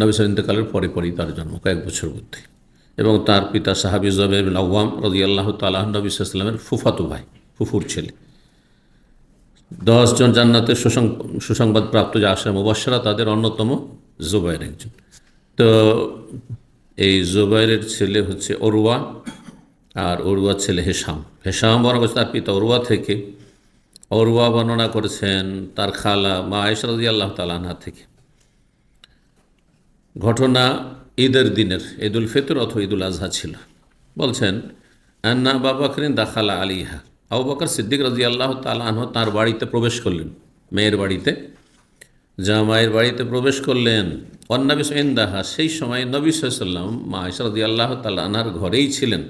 নবী সাল ইন্তকালের পরে পরেই তার জন্ম, কয়েক বছর মধ্যে। এবং তার পিতা সাহাবি জবের আওয়াম রদি আল্লাহ তালাহ নবী সাল্লামের ফুফাতো ভাই, ফুফুর ছেলে। দশজন জান্নাতের সুসং সুসংবাদ প্রাপ্ত যে আশা মুবাসরা তাদের অন্যতম জুবাইর একজন। তো এই জুবাইরের ছেলে হচ্ছে অরুয়া, আর অরুয়ার ছেলে হেসাম হেসাম বর্ণনা করছে তার পিতা অরুয়া থেকে। অরুয়া বর্ণনা করেছেন তার খালা মা আয়সরদি আল্লাহ তালাহা থেকে। ঘটনা ঈদের দিনের, ঈদুল ফিতর অথবা ঈদুল আজহা ছিল। বলছেন, আন্না বাবাকরিন দাখালা আলিহা আবু বকর সিদ্দিক রাজি আল্লাহ তালাহ তাঁর বাড়িতে প্রবেশ করলেন। মেয়ের বাড়িতে। জামাইয়ের বাড়িতে প্রবেশ করলেন। অন্নাবি ইন্দাহা, সেই সময় নবী সাল্লাম, মা ইসরদি আল্লাহ তালাহার ঘরেই ছিলেন।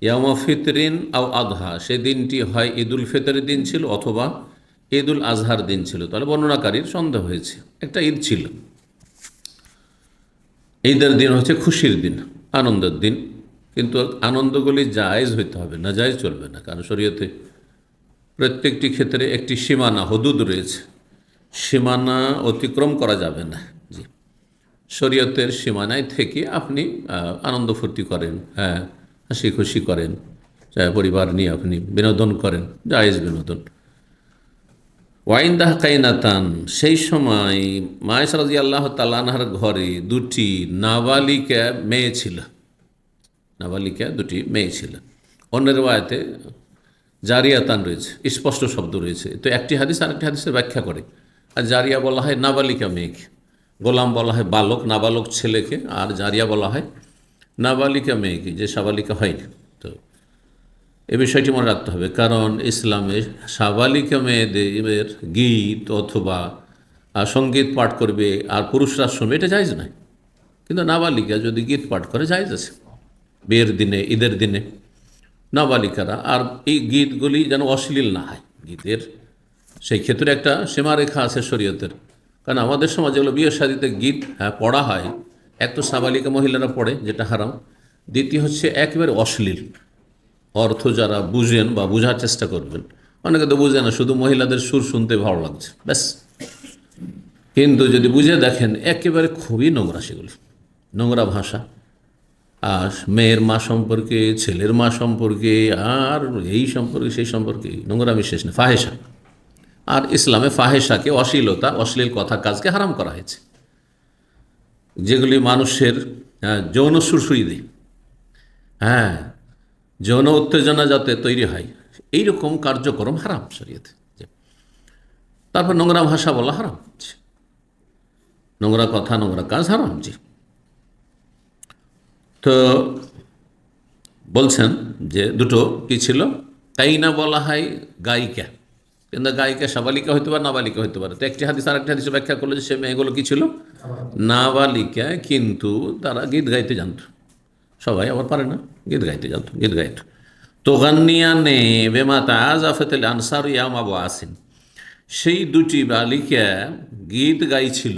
ইয়ামা ফিতরিন আও আধহা সেই দিনটি হয় ঈদুল ফিতরের দিন ছিল অথবা ঈদুল আজহার দিন ছিল। তাহলে বর্ণনাকারীর সন্দেহ হয়েছে। একটা ঈদ ছিল। ঈদের দিন হচ্ছে খুশির দিন, আনন্দের দিন। কিন্তু আনন্দগুলি জায়জ হইতে হবে না জায়েজ চলবে না। কারণ শরীয়তে প্রত্যেকটি ক্ষেত্রে একটি সীমানা, হদুদ রয়েছে। সীমানা অতিক্রম করা যাবে না। জি। শরীয়তের সীমানায় থেকে আপনি আনন্দ ফুর্তি করেন হ্যাঁ হাসি খুশি করেন পরিবার নিয়ে আপনি বিনোদন করেন, জায়েজ বিনোদন। ওয়াইন্দাহ কাইনাতান, সেই সময় মায়েশ রাজি আল্লাহ তালানহার ঘরে দুটি নাবালিকা মেয়ে ছিল। নাবালিকা দুটি মেয়ে ছিল। অন্যের বায়তে জারিয়াতান রয়েছে, স্পষ্ট শব্দ রয়েছে। তো একটি হাদিস আরেকটি হাদিসের ব্যাখ্যা করে। আর জারিয়া বলা হয় নাবালিকা মেয়েকে, গোলাম বলা হয় বালক, নাবালক ছেলেকে, আর জারিয়া বলা হয় নাবালিকা মেয়েকে, যে সাবালিকা হয়নি। তো বিষয়টি মনে রাখতে হবে। কারণ ইসলামে সাবালিকা মেয়েদের গীত অথবা সংগীত পাঠ করবে আর পুরুষরা শুনবে এটা জায়জ নাই কিন্তু নাবালিকা যদি গীত পাঠ করে, জায়জ আছে। বিয়ের দিনে, ঈদের দিনে নাবালিকারা, আর এই গীতগুলি যেন অশ্লীল না হয়। গীতের সেই ক্ষেত্রে একটা সীমারেখা আছে শরীয়তের। কারণ আমাদের সমাজে যেগুলো বিয়ের শাদিতে গীত হ্যাঁ পড়া হয়। এক তো সাবালিকা মহিলারা পড়ে, যেটা হারাম। দ্বিতীয় হচ্ছে একেবারে অশ্লীল। অর্থ যারা বুঝেন বা বোঝার চেষ্টা করবেন, অনেকে তো বুঝে না, শুধু মহিলাদের সুর শুনতে ভালো লাগছে, ব্যাস। কিন্তু যদি বুঝে দেখেন, একেবারে খুবই নোংরা সেগুলি। নোংরা ভাষা। আর মেয়ের মা সম্পর্কে, ছেলের মা সম্পর্কে, আর এই সম্পর্কে, সেই সম্পর্কে নোংরা বিশেষ না ফাহেসা আর ইসলামে ফাহেসাকে অশ্লীলতা, অশ্লীল কথা কাজকে হারাম করা হয়েছে। যেগুলি মানুষের যৌন সুরসুরি দেয়। হ্যাঁ যৌন উত্তেজনা যাতে তৈরি হয় এইরকম কার্যক্রম হারাম শরীয়তে। তারপর নোংরা ভাষা বলা হারাম। নোংরা কথা নোংরা কাজ হারাম জি। তো বলছেন যে দুটো কি ছিল? তাই না বলা হয় গায়িকা। কিন্তু গায়িকা সাবালিকা হইতে পারে নাবালিকা হইতে পারে। তো একটি হাদিস আর একটি হাদিসে ব্যাখ্যা করল যে সে মেয়েগুলো কি ছিল? নাবালিকা কিন্তু তারা গীত গাইতে জানতো। সবাই আবার পারে না। গীত গাইতে জানতো গীত গাইতো। তো গান্নিয়ানে বেমা তাজ আনসার ইয়াম আবু আসিন সেই দুটি বালিকা গীত গাইছিল।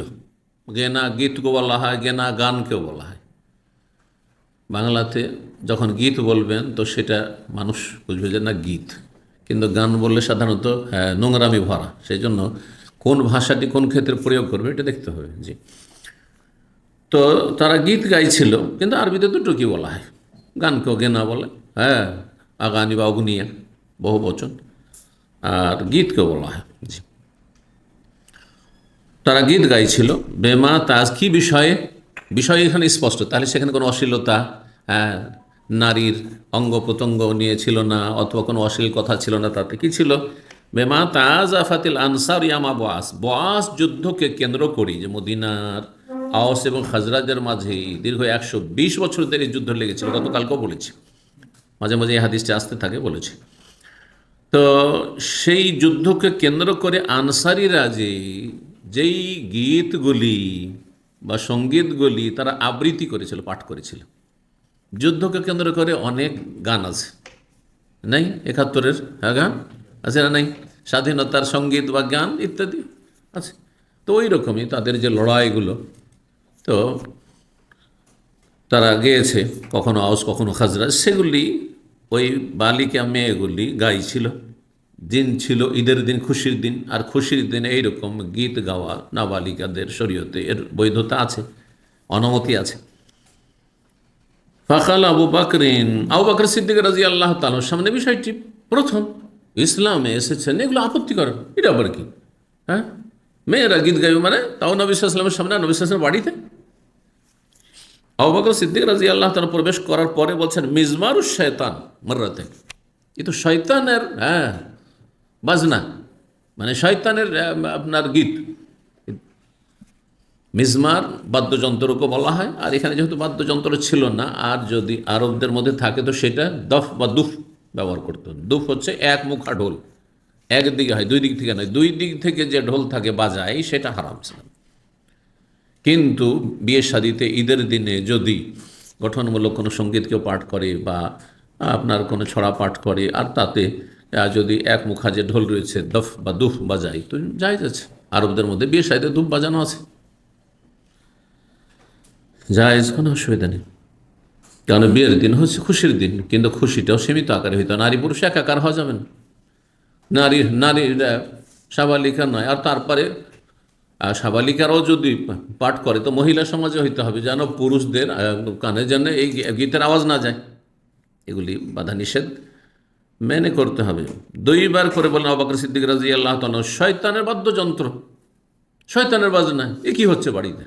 গেনা গীতকে বলা হয় গেনা গানকেও বলা হয়। বাংলাতে যখন গীত বলবেন তো সেটা মানুষ বুঝবে যে না গীত। কিন্তু গান বললে সাধারণত হ্যাঁ, নোংরামি ভরা। সেই জন্য কোন ভাষাটি কোন ক্ষেত্রে প্রয়োগ করবে এটা দেখতে হবে। জি। তো তারা গীত গাইছিল কিন্তু আরবিতে দুটো কি বলা হয়? গানকেও গেনা বলে হ্যাঁ আগানি বা অগ্নিয়া বহু বচন আর গীতকেও বলা হয়। জি। তারা গীত গাইছিল বেমা তাজ কি বিষয়ে? বিষয় এখানে স্পষ্ট তাহলে সেখানে কোনো অশ্লীলতা হ্যাঁ, নারীর অঙ্গ প্রত্যঙ্গ নিয়ে ছিল না অথবা কোনো অশ্লীল কথা ছিল না তাতে কি ছিল? বেমা তাজ আফাতিল আনসার ইয়ামা বয়াস বাস যুদ্ধকে কেন্দ্র করি যে মদিনার আওস এবং খাজরাজের মাঝে দীর্ঘ একশো বিশ বছর ধরে যুদ্ধ লেগেছিল গতকালকেও বলেছি। মাঝে মাঝে এই হাদিসটা আসতে থাকে বলেছি। তো সেই যুদ্ধকে কেন্দ্র করে আনসারিরা যে, যেই গীতগুলি বা সঙ্গীতগুলি তারা আবৃত্তি করেছিল, পাঠ করেছিল, যুদ্ধকে কেন্দ্র করে অনেক গান আছে। নাই? একাত্তরের হ্যাঁ গান? আছে না নাই? স্বাধীনতার সংগীত বা গান ইত্যাদি আছে। তো ওই রকমই তাদের যে লড়াইগুলো তো তারা গেয়েছে, কখনো আউস কখনো খাজরা, সেগুলি ওই বালিকা মেয়েগুলি গাইছিল দিন ছিল, ঈদের দিন, খুশির দিন, আর খুশির দিনে এইরকম গীত গাওয়া নাবালিকাদের শরীয়তে এর বৈধতা আছে, অনুমতি আছে। ফাখাল আবু বাকরিন, আবু বাকর সিদ্দিক রাজি আল্লাহ তালার সামনে বিষয়টি প্রথম, ইসলামে এসেছেন, এগুলো আপত্তিকর, এটা আবার কি? হ্যাঁ? মেয়েরা গীত গাইবে মানে তাও নবী ইসলামের সামনে নবী ইসলামের বাড়িতে? আবু বকর সিদ্দিক রাজি আল্লাহ তালা প্রবেশ করার পরে বলছেন মিজমারুস শয়তান মর্রাতে এ তো শয়তানের হ্যাঁ বাজনা মানে শয়তানের আপনার গীত। মিজমার বাদ্যযন্ত্রকে বলা হয়, আর এখানে যেহেতু বাদ্যযন্ত্র ছিল না, আর যদি আরবদের মধ্যে থাকে তো সেটা দফ বা দুফ ব্যবহার করতো। দুফ হচ্ছে এক মুখা ঢোল একদিকে হয়, দুই দিক থেকে নয়, দুই দিক থেকে যে ঢোল থাকে বাজায়, সেটা হারাম ছিল। কিন্তু বিয়ে শাদিতে ঈদের দিনে যদি গঠনমূলক কোনো সংগীত কেউ পাঠ করে বা আপনার কোনো ছড়া পাঠ করে, আর তাতে যদি এক মুখা যে ঢোল রয়েছে, দফ বা দুফ বাজায়, তো যাই যাচ্ছে। আরবদের মধ্যে বিয়ে শাদিতে দুফ বাজানো আছে। জায়েজ, কোনো অসুবিধা নেই। কারণ বিয়ের দিন হচ্ছে খুশির দিন, কিন্তু খুশিটাও সীমিত আকারে হইতো নারী পুরুষ একাকার হওয়া যাবে না। নারী, নারীরা সাবালিকা নয়। আর তারপরে সাবালিকারাও যদি পাঠ করে, তো মহিলা সমাজে হইতে হবে, যেন পুরুষদের কানে যেন এই গীতের আওয়াজ না যায়। এগুলি বাধা নিষেধ মেনে করতে হবে। দুইবার করে বলেন অবাকর সিদ্দিক রাজি আল্লাহ তালা শয়তানের বাদ্যযন্ত্র, শয়তানের বাজনা, এ কি হচ্ছে বাড়িতে?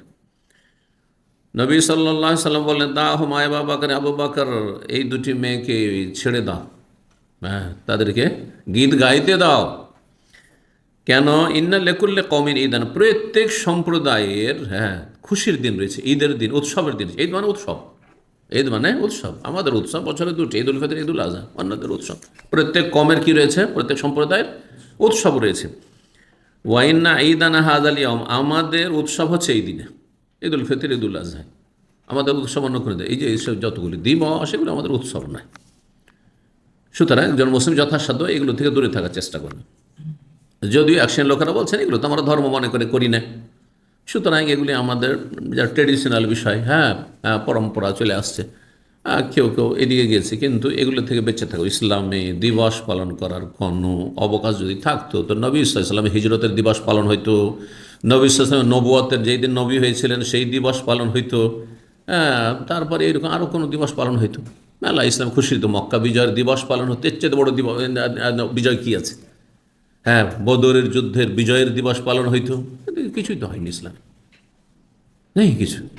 নবী সাল্লাহ সাল্লাম বললেন হো মায় বাবাকার আবু বাকর, এই দুটি মেয়েকে ছেড়ে দাও। হ্যাঁ তাদেরকে গীত গাইতে দাও। কেন? ইন্না লেকুল্লে কমিন ঈদান। প্রত্যেক সম্প্রদায়ের হ্যাঁ খুশির দিন রয়েছে। ঈদের দিন, উৎসবের দিন ঈদ মানে উৎসব। ঈদ মানে উৎসব। আমাদের উৎসব বছরে দুটি ঈদ উল ফিতর ঈদ উল আজহা অন্যদের উৎসব। প্রত্যেক কমের কি রয়েছে? প্রত্যেক সম্প্রদায়ের উৎসব রয়েছে। ওয়াইন্না ঈদানা হাজ আলিয়ম আমাদের উৎসব হচ্ছে এই দিনে। ঈদ উল ফিতর ঈদ উল আজহা আমাদের উৎসব অন্য করে দেয় এই যে এইসব যতগুলি দিবস, সেগুলো আমাদের উৎসব নয়। সুতরাং একজন মুসলিম যথাসাধ্য এগুলো থেকে দূরে থাকার চেষ্টা করবে যদিও অ্যাকশন লোকেরা বলছেন এগুলো তো আমরা ধর্ম মনে করে করি না। সুতরাং এগুলি আমাদের যা ট্রেডিশনাল বিষয় হ্যাঁ হ্যাঁ, পরম্পরা চলে আসছে। কেউ কেউ এদিকে গেছে কিন্তু এগুলো থেকে বেঁচে থাকো। ইসলামে দিবস পালন করার কোনো অবকাশ যদি থাকতো তো নবী ইসলামের হিজরতের দিবস পালন হইতো। নবী ইসলামের নবুয়তের যেই দিন নবী হয়েছিলেন সেই দিবস পালন হইতো। তারপরে এরকম আরও কোনো দিবস পালন হইতো। মেলা ইসলাম খুশি তো মক্কা বিজয়ের দিবস পালন হতো। এর চেয়ে বড় দিবস বিজয় কী আছে? হ্যাঁ বদরের যুদ্ধের বিজয়ের দিবস পালন হইতো। কিছুই তো হয়নি ইসলাম। নেই কিছু।